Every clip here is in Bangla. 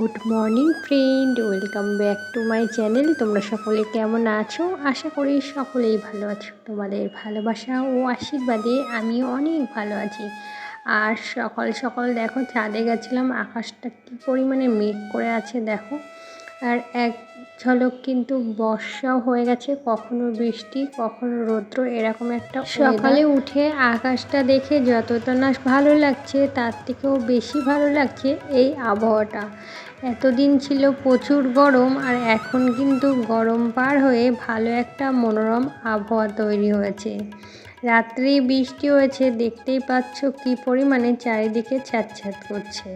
Good morning friend welcome back to my channel তোমরা সকলে কেমন আছো? আশা করি সকলেই ভালো আছো। তোমাদের ভালোবাসা ও আশীর্বাদে আমি অনেক ভালো আছি। আর সকাল সকাল দেখো চাঁদে গেছিলাম। আকাশটা কী পরিমাণে মেঘ করে আছে দেখো। আর এক ঝলক কিন্তু বর্ষাও হয়ে গেছে। কখনো বৃষ্টি, কখনো রৌদ্র, এরকম একটা সকালে উঠে আকাশটা দেখে যতটা না ভালো লাগছে, তার থেকেও বেশি ভালো লাগছে এই আবহাওয়াটা। এতদিন ছিল প্রচুর গরম আর এখন কিন্তু গরম পার হয়ে ভালো একটা মনোরম আবহাওয়া তৈরি হয়েছে। রাত্রি বৃষ্টি হয়েছে, দেখতেই পাচ্ছ কি পরিমাণে চারিদিকে ছ্যাঁত করছে।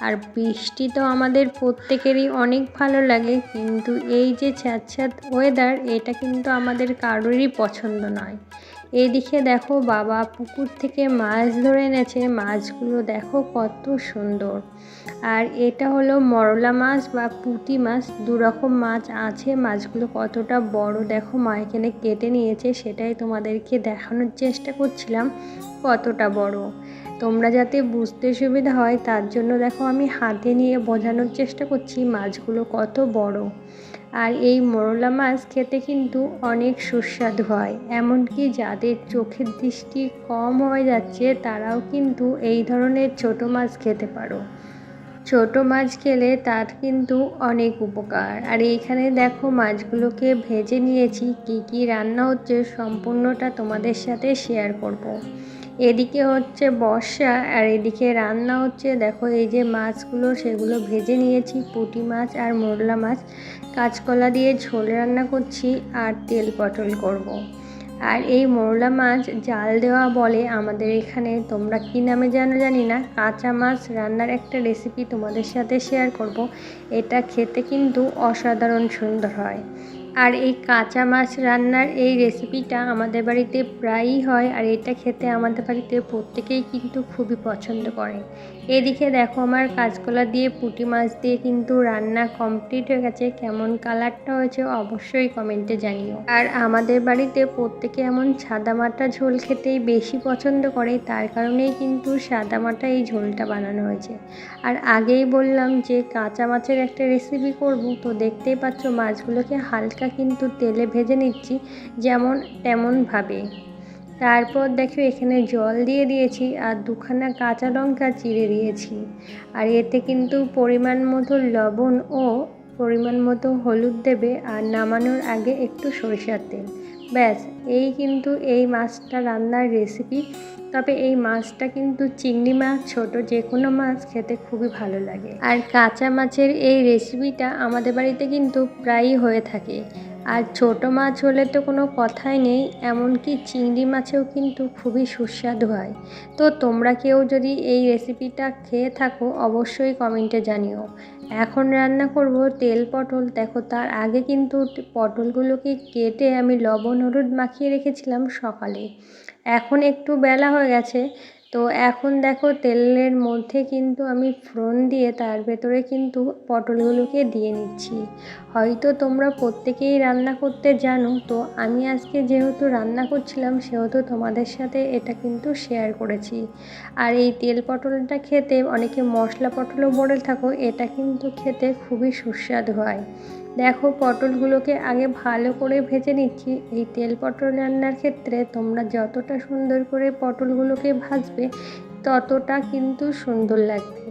আর বৃষ্টি তো আমাদের প্রত্যেকেরই অনেক ভালো লাগে, কিন্তু এই যে ছ্যাঁত ওয়েদার এটা কিন্তু আমাদের কারোরই পছন্দ নয়। এদিকে দেখো বাবা পুকুর থেকে মাছ ধরে এনেছে। মাছগুলো দেখো কত সুন্দর। আর এটা হলো মরলা মাছ বা পুঁটি মাছ। দুরকম মাছ আছে। মাছগুলো কতটা বড় দেখো মা এখানে কেটে নিয়েছে। সেটাই তোমাদেরকে দেখানোর চেষ্টা করছিলাম কতটা বড়। তোমরা যাতে বুঝতে সুবিধা হয় তার জন্য দেখো আমি হাতে নিয়ে বোঝানোর চেষ্টা করছি মাছগুলো কত বড়। আর এই মোরলা মাছ খেতে কিন্তু অনেক সুস্বাদু হয়। এমনকি যাদের চোখের দৃষ্টি কম হয়ে যাচ্ছে, তারাও কিন্তু এই ধরনের ছোট মাছ খেতে পারো। ছোট মাছ খেলে তার কিন্তু অনেক উপকার। আর এইখানে দেখো মাছগুলোকে ভেজে নিয়েছি, কি কি রান্না হচ্ছে সম্পূর্ণটা তোমাদের সাথে শেয়ার করব। এদিকে হচ্ছে বর্ষা আর এদিকে রান্না হচ্ছে। দেখো এই যে মাছগুলো, সেগুলো ভেজে নিয়েছি। পুঁটি মাছ আর মোরলা মাছ। কাঁচকলা দিয়ে ঝোল রান্না করছি আর তেল পটল করব। আর এই মোরলা মাছ জাল দেওয়া বলে আমাদের এখানে তোমরা কী নামে জানো জানি না। কাঁচা মাছ রান্নার একটা রেসিপি তোমাদের সাথে শেয়ার করব। এটা খেতে কিন্তু অসাধারণ সুন্দর হয়। আর এই কাঁচা মাছ রান্নার এই রেসিপিটা আমাদের বাড়িতে প্রায়ই হয় আর এটা খেতে আমাদের বাড়িতে প্রত্যেকেই কিন্তু খুবই পছন্দ করে। এদিকে দেখো আমার কাঁচকলা দিয়ে পুঁটি মাছ দিয়ে কিন্তু রান্না কমপ্লিট হয়ে গেছে। কেমন কালারটা হয়েছে অবশ্যই কমেন্টে জানিও। আর আমাদের বাড়িতে প্রত্যেকে এমন সাদামাটা ঝোল খেতেই বেশি পছন্দ করে, তার কারণেই কিন্তু সাদামাটা এই ঝোলটা বানানো হয়েছে। আর আগেই বললাম যে কাঁচা মাছের একটা রেসিপি করব, তো দেখতেই পাচ্ছ মাছগুলোকে হালকা কিন্তু তেলে ভেজে নিচ্ছি যেমন তেমনভাবে। তারপর দেখো এখানে জল দিয়ে দিয়েছি আর দুখানা কাঁচা লঙ্কা চিড়ে দিয়েছি। আর এতে কিন্তু পরিমাণ মতো লবণ ও পরিমাণ মতো হলুদ দেবে আর নামানোর আগে একটু সরিষার তেল। ব্যাস, এই কিন্তু এই মাছটা রান্নার রেসিপি তবে এই মাছটা কিন্তু চিংড়ি মাছ, ছোট যে কোনো মাছ খেতে খুবই ভালো লাগে। আর কাঁচা মাছের এই রেসিপিটা আমাদের বাড়িতে কিন্তু প্রায়ই হয়ে থাকে। আর ছোট মাছ হলে তো কোনো কথাই নেই, এমনকি চিংড়ি মাছেও কিন্তু খুবই সুস্বাদু হয়। তো তোমরা কেউ যদি এই রেসিপিটা খেয়ে থাকো, অবশ্যই কমেন্টে জানিও। এখন রান্না করব তেল পটল। দেখো, তার আগে কিন্তু পটলগুলোকে কেটে আমি লবণ, হলুদ মাখিয়ে রেখেছিলাম সকালে। এখন একটু বেলা হয়ে গেছে। তো এখন দেখো তেলের মধ্যে কিন্তু আমি ফোড়ন দিয়ে তার ভেতরে কিন্তু পটলগুলোকে দিয়ে নিচ্ছি। হয়তো তোমরা প্রত্যেকেই রান্না করতে জানো, তো আমি আজকে যেহেতু রান্না করছিলাম, সেহেতু তোমাদের সাথে এটা কিন্তু শেয়ার করেছি। আর এই তেল পটলটা খেতে, অনেকে মশলা পটলও বলে থাকো, এটা কিন্তু খেতে খুবই সুস্বাদু হয়। দেখো, পটলগুলোকে আগে ভালো করে ভেজে নিচ্ছি। এই তেল পটল রান্নার ক্ষেত্রে তোমরা যতটা সুন্দর করে পটলগুলোকে ভাজবে, ততটা কিন্তু সুন্দর লাগবে।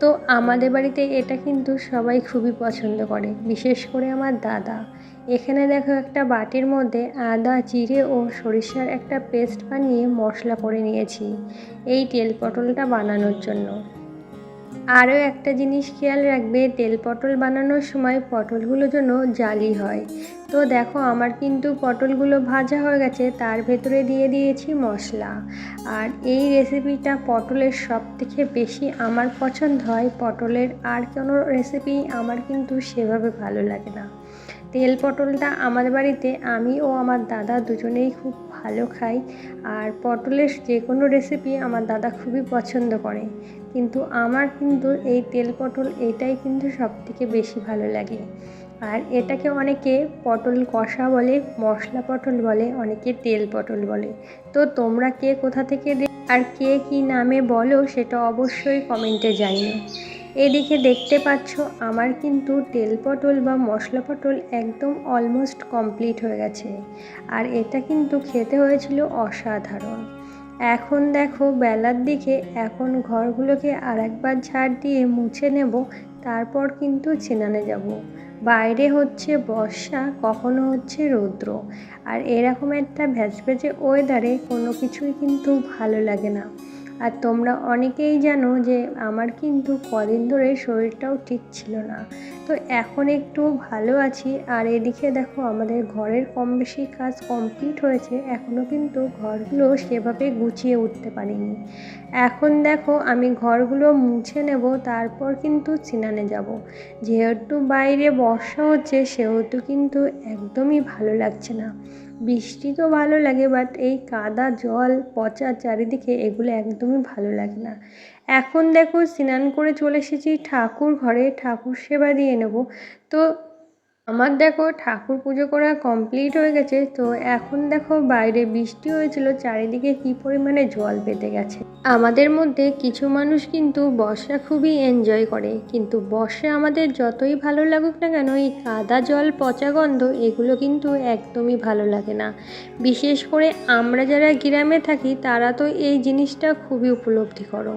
তো আমাদের বাড়িতে এটা কিন্তু সবাই খুবই পছন্দ করে, বিশেষ করে আমার দাদা। এখানে দেখো একটা বাটির মধ্যে আদা, জিরে ও সরিষার একটা পেস্ট বানিয়ে মশলা করে নিয়েছি, এই তেল পটলটা বানানোর জন্য। আরও একটা জিনিস খেয়াল রাখবে, তেল পটল বানানোর সময় পটলগুলো যেন জালি হয়। তো দেখো, আমার কিন্তু পটলগুলো ভাজা হয়ে গেছে, তার ভেতরে দিয়ে দিয়েছি মশলা। আর এই রেসিপিটা পটলের সব থেকে বেশি আমার পছন্দ হয়। পটলের আর কোনো রেসিপি আমার কিন্তু সেভাবে ভালো লাগে না। তেল পটলটা আমাদের বাড়িতে আমি ও আমার দাদা দুজনেই খুব ভালো খাই। আর পটলের যে কোনো রেসিপি আমার দাদা খুবই পছন্দ করে। কিন্তু আমার কিন্তু এই তেল পটল এটাই কিন্তু সব থেকে বেশি ভালো লাগে। আর এটাকে অনেকে পটল কষা বলে, মশলা পটল বলে, অনেকে তেল পটল বলে। তো তোমরা কে কোথা থেকে আর কে কি নামে বলো সেটা অবশ্যই কমেন্টে জানিও। এদিকে দেখতে পাচ্ছ, আমার কিন্তু তেল পটল বা মশলা পটল একদম অলমোস্ট কমপ্লিট হয়ে গেছে। আর এটা কিন্তু খেতে হয়েছিল অসাধারণ। এখন দেখো, বেলার দিকে এখন ঘরগুলোকে আর একবার ঝাড় দিয়ে মুছে নেব, তারপর কিন্তু ছিনানে যাব। বাইরে হচ্ছে বর্ষা, কখনো হচ্ছে রৌদ্র। আর এরকম একটা ভ্যাজভেজে ওয়েদারে কোনো কিছুই কিন্তু ভালো লাগে না। আর তোমরা অনেকেই জানো যে আমার কিন্তু কদিন ধরে শরীরটাও ঠিক ছিল না। তো এখন একটু ভালো আছি। আর এদিকে দেখো আমাদের ঘরের কম বেশি কাজ কমপ্লিট হয়েছে। এখনও কিন্তু ঘরগুলো সেভাবে গুছিয়ে উঠতে পারিনি। এখন দেখো আমি ঘরগুলো মুছে নেব, তারপর কিন্তু সিনানে যাব। যেহেতু বাইরে বর্ষা হচ্ছে, সেহেতু কিন্তু একদমই ভালো লাগছে না। বৃষ্টি তো ভালো লাগে বাট এই কাদা জল, পচা চারিদিকে এগুলো একদমই ভালো লাগে না। এখন দেখো, স্নান করে চলে এসেছি, ঠাকুর ঘরে, ঠাকুর সেবা দিয়ে নেব। তো আমার দেখো ঠাকুর পুজো করা কমপ্লিট হয়ে গেছে, তো এখন দেখো বাইরে বৃষ্টি হয়েছিল, চারিদিকে কি পরিমাণে জল পেতে গেছে। আমাদের মধ্যে কিছু মানুষ কিন্তু বর্ষা খুবই এনজয় করে, কিন্তু বর্ষা আমাদের যতই ভালো লাগুক না কেন, এই কাদা জল, পচা গন্ধ, এগুলো কিন্তু একদমই ভালো লাগে না। বিশেষ করে আমরা যারা গ্রামে থাকি, তারা তো এই জিনিসটা খুবই উপলব্ধি করো।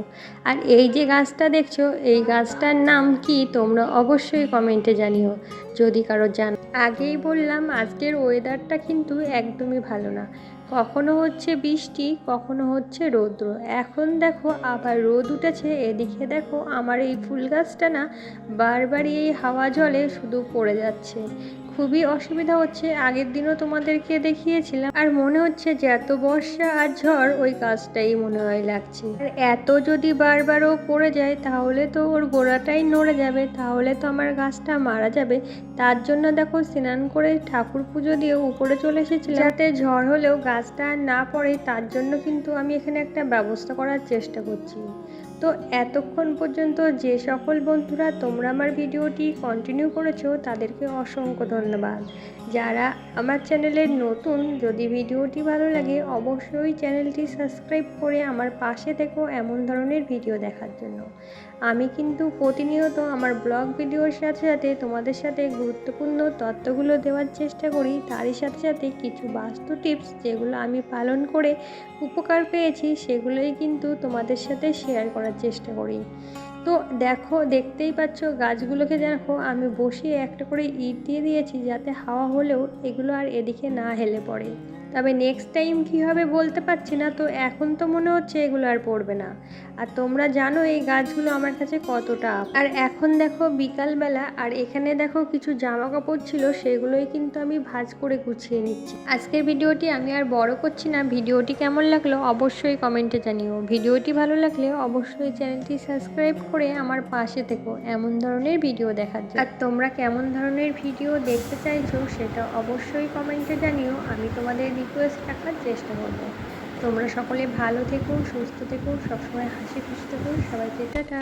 আর এই যে গাছটা দেখছ, এই গাছটার নাম কি, তোমরা অবশ্যই কমেন্টে জানিও। যদি কারও জান আগেই বললাম আজকের ওয়েদারটা কিন্তু একদমই ভালো না। কখনো হচ্ছে বৃষ্টি, কখনো হচ্ছে রৌদ্র। এখন দেখো আবার রোদ উঠেছে, এদিকে দেখো আমার এই ফুল গাছটা না বারবারই এই হাওয়া জলে শুধু পড়ে যাচ্ছে। খুবই অসুবিধা হচ্ছে। আগের দিনও তোমাদেরকে দেখিয়েছিলাম। আর মনে হচ্ছে যে এত বর্ষা আর ঝড় ওই গাছটাই মনে হয় লাগছে। আর এত যদি বারবারও পড়ে যায়, তাহলে তো ওর গোড়াটাই নড়ে যাবে। তাহলে তো আমার গাছটা মারা যাবে। তার জন্য দেখো স্নান করে ঠাকুর পুজো দিয়ে উপরে চলে এসেছিলাম। যাতে ঝড় হলেও গাছটা না পড়ে, তার জন্য কিন্তু আমি এখানে একটা ব্যবস্থা করার চেষ্টা করছি। তো এতক্ষণ পর্যন্ত যে সকল বন্ধুরা তোমরা আমার ভিডিওটি কন্টিনিউ করেছ, তাদেরকে অসংখ্য ধন্যবাদ। যারা আমার চ্যানেলের নতুন, যদি ভিডিওটি ভালো লাগে, অবশ্যই চ্যানেলটি সাবস্ক্রাইব করে আমার পাশে থেকো এমন ধরনের ভিডিও দেখার জন্য। আমি কিন্তু প্রতিনিয়ত আমার ব্লগ ভিডিওর সাথে সাথে তোমাদের সাথে গুরুত্বপূর্ণ তথ্যগুলো দেওয়ার চেষ্টা করি। তারই সাথে সাথে কিছু বাস্তু টিপস যেগুলো আমি পালন করে উপকার পেয়েছি, সেগুলোই কিন্তু তোমাদের সাথে শেয়ার করার চেষ্টা করি। তো দেখো, দেখতেই পাচ্ছ গাছগুলোকে দেখো, আমি বসিয়ে একটা করে ইট দিয়ে দিয়েছি যাতে হাওয়া হলেও এগুলো আর এদিকে না হেলে পড়ে। তবে নেক্সট টাইম কী হবে বলতে পারছি না, তো এখন তো মনে হচ্ছে এগুলো আর পড়বে না। আর তোমরা জানো এই গাছগুলো আমার কাছে কতটা আর এখন দেখো বিকালবেলা, আর এখানে দেখো কিছু জামা কাপড় ছিল, সেগুলোই কিন্তু আমি ভাজ করে গুছিয়ে নিচ্ছি। আজকের ভিডিওটি আমি আর বড় করছি না। ভিডিওটি কেমন লাগল অবশ্যই কমেন্টে জানিও। ভিডিওটি ভালো লাগলে অবশ্যই চ্যানেলটি সাবস্ক্রাইব করে আমার পাশে থেকো। এমন ধরনের ভিডিও দেখার আর তোমরা কেমন ধরনের ভিডিও দেখতে চাইছো, সেটা অবশ্যই কমেন্টে জানিও। আমি তোমাদের রিকোয়েস্ট রাখার চেষ্টা করব। তোমরা সকলে ভালো থেকো, সুস্থ থেকো, সবসময় হাসি খুশি থেকো। সবাইকে টাটা।